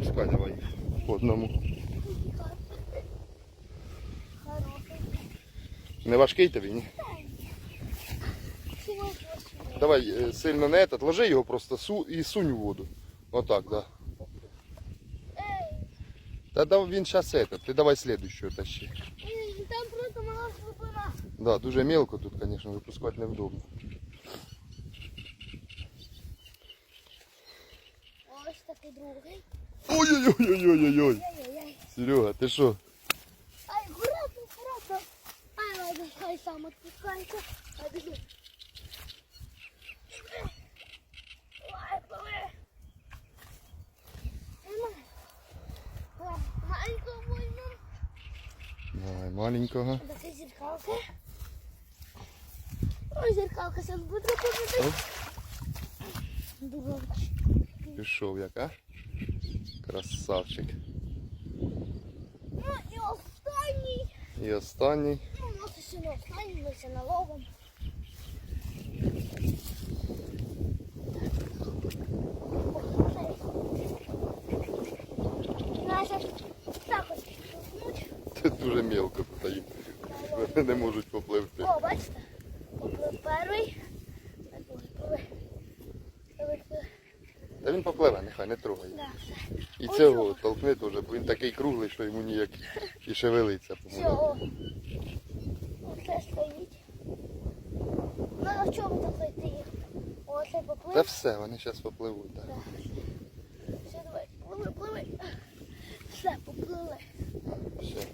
Випускай давай по одному. Хороший. Не важкий тобі, ні? Чего красивый? Давай е, сильно не этот, ложи його просто су і сунь в воду. Отак, да. Эй, Та да, він зараз этот, ти давай слідущого тащи. эй, там просто мала глибина. Да, дуже мелко тут, звісно, випускати невдобно. Ось такий другий. Ой-ой-ой-ой-ой-ой. Серега, ти що? Ай, аккуратно, аккуратно. Ай, ладно, хай сам отпускается. Ай, бежи. Ай, пливи. Нормально. Ай, Маленького вольно. Давай, маленького. Така зеркалка. Ой, зеркалка, зараз буде. Дурак. Пішов як, а? Красавчик. Ну і останній. І останній. Ну, у нас ще не останній, ми ще наловимо. Наша так ось штовхнуть. Це дуже мелко тут їм. Вони не можуть попливти. О, бачите? Та він попливе, нехай не трогає. Да. І цього толкни теж, бо він такий круглий, що йому ніяк і шевелиться. По-моєму. Оце стоїть. Ну, а в чому їх? Оце Та все, вони зараз попливуть. Так. Да. Все, давай, пливи, пливи. Все, поплили. Все.